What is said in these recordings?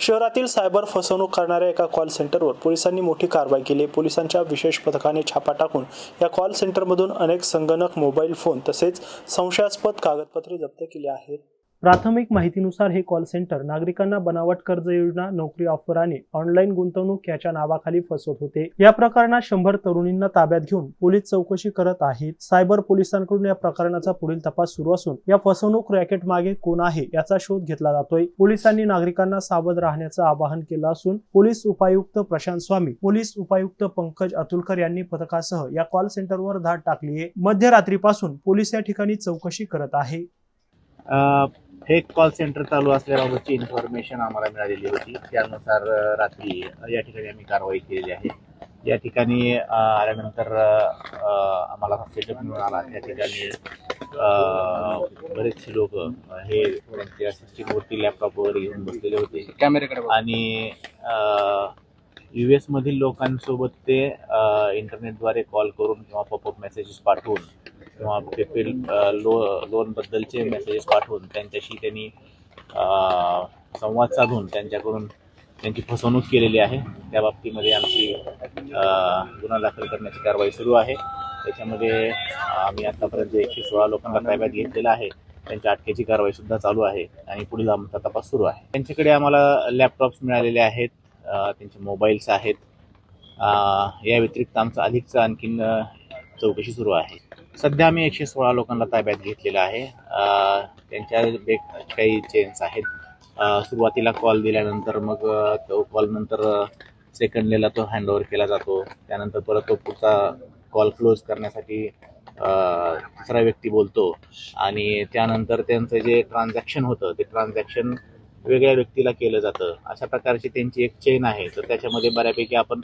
शहरातील सायबर फसवणूक करणाऱ्या एका कॉल सेंटरवर पोलिसांनी मोठी कारवाई केली. पोलिसांच्या विशेष पथकाने छापा टाकून या कॉल सेंटरमधून अनेक संगणक मोबाईल फोन तसेच संशयास्पद कागदपत्रे जप्त केली आहेत. प्राथमिक माहितीनुसार हे कॉल सेंटर नागरिकांना बनावट कर्ज योजना नोकरी ऑफर आणि ऑनलाईन गुंतवणूक याच्या नावाखाली फसवत होते. या प्रकरणात शंभर तरुणींना ताब्यात घेऊन पोलीस चौकशी करत आहेत. सायबर पोलिसांकडून या प्रकरणाचा पुढील तपास सुरू असून या फसवणूक रॅकेट मागे कोण आहे याचा शोध घेतला जातोय. पोलिसांनी नागरिकांना सावध राहण्याचं आवाहन केलं असून पोलीस उपायुक्त प्रशांत स्वामी पोलीस उपायुक्त पंकज अतुलकर यांनी पथकासह या कॉल सेंटरवर धाड टाकली आहे. मध्यरात्रीपासून पोलीस या ठिकाणी चौकशी करत आहे. फेक कॉल सेंटर चालू असल्याबाबतची इन्फॉर्मेशन आम्हाला मिळालेली होती त्यानुसार रात्री या ठिकाणी आम्ही कारवाई केलेली आहे. या ठिकाणी आल्यानंतर आम्हाला सेटअप मिळून आला. त्या ठिकाणी बरेचसे लोक हे त्यांच्या सिस्टीमवरती लॅपटॉप वगैरे घेऊन बसलेले होते. कॅमेऱ्याकडे. आणि यू एस मधील लोकांसोबत ते इंटरनेटद्वारे कॉल करून किंवा पॉपअप मेसेजेस पाठवून किंवा ते लो लोनबद्दलचे मेसेजेस पाठवून त्यांच्याशी त्यांनी संवाद साधून त्यांच्याकडून त्यांची फसवणूक केलेली आहे. त्या बाबतीमध्ये आमची गुन्हा दाखल करण्याची कारवाई सुरू आहे. त्याच्यामध्ये आम्ही आतापर्यंत एकशे सोळा लोकांना ताब्यात घेतलेला आहे. त्यांच्या अटकेची कारवाई सुद्धा चालू आहे आणि पुढील आमचा तपास सुरू आहे. त्यांच्याकडे आम्हाला लॅपटॉप्स मिळालेले आहेत त्यांचे मोबाईल्स आहेत. या व्यतिरिक्त आमचं अधिकचं आणखीन चौकशी सुरू आहे. सध्या आम्ही एकशे सोळा लोकांना ताब्यात घेतलेलं आहे. त्यांच्या बे काही चेन्स आहेत. सुरुवातीला कॉल दिल्यानंतर मग तो कॉल नंतर सेकंडलेला तो हँडओव्हर केला जातो. त्यानंतर परत तो पुढचा कॉल क्लोज करण्यासाठी दुसरा व्यक्ती बोलतो. आणि त्यानंतर त्यांचं जे ट्रान्झॅक्शन होतं ते ट्रान्झॅक्शन वेगळ्या व्यक्तीला केलं जातं. अशा प्रकारची त्यांची एक चेन आहे. तर त्याच्यामध्ये बऱ्यापैकी आपण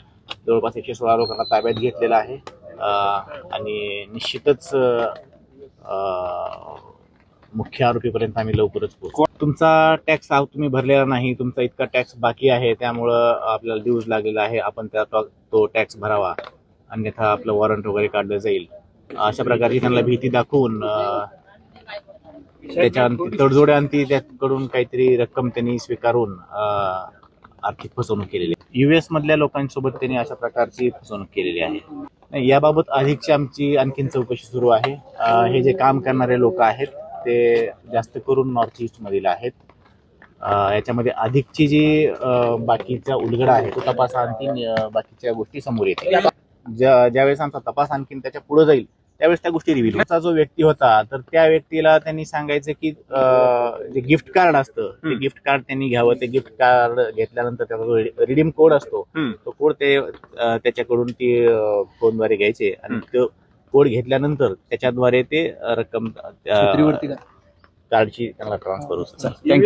जवळपास एकशे सोळा लोकांना ताब्यात घेतलेलं आहे. आणि निश्चितच मुख्य आरोपीपर्यंत आम्ही लवकरच पोहोचू. तुमचा टॅक्स तुम्ही भरलेला नाही तुमचा इतका टॅक्स बाकी आहे त्यामुळं आपल्याला ड्यूज लागलेला आहे आपण त्या तो- टॅक्स भरावा. अन्यथा आपलं वॉरंट वगैरे काढलं जाईल. अशा प्रकारची त्यांना भीती दाखवून त्याच्या तडजोड्या अंती त्याकडून काहीतरी रक्कम त्यांनी स्वीकारून आर्थिक फसवणूक केलेली युएस मधल्या लोकांसोबत त्यांनी अशा प्रकारची फसवणूक केलेली आहे. नाही, याबाबत अधिकची आमची आणखीन चौकशी सुरू आहे. हे जे काम करणारे लोक आहेत ते जास्त करून नॉर्थ ईस्टमधील आहेत. याच्यामध्ये अधिकची जी बाकीचा उलगडा आहे तो तपास आणखीन बाकीच्या गोष्टी समोर येतील. ज्या ज्यावेळेस आमचा तपास आणखीन त्याच्या पुढे जाईल त्यावेळेस त्या गोष्टी रिव्हील जो व्यक्ती होता तर त्या व्यक्तीला त्यांनी सांगायचं की जे गिफ्ट कार्ड असतं ते. गिफ्ट कार्ड त्यांनी घ्यावं ते गिफ्ट कार्ड घेतल्यानंतर त्याचा जो रिडीम कोड असतो. तो कोड ते त्याच्याकडून ती फोनद्वारे घ्यायचे आणि. तो कोड घेतल्यानंतर त्याच्याद्वारे ते रक्कम कार्डची त्यांना ट्रान्सफर होत थँक्यू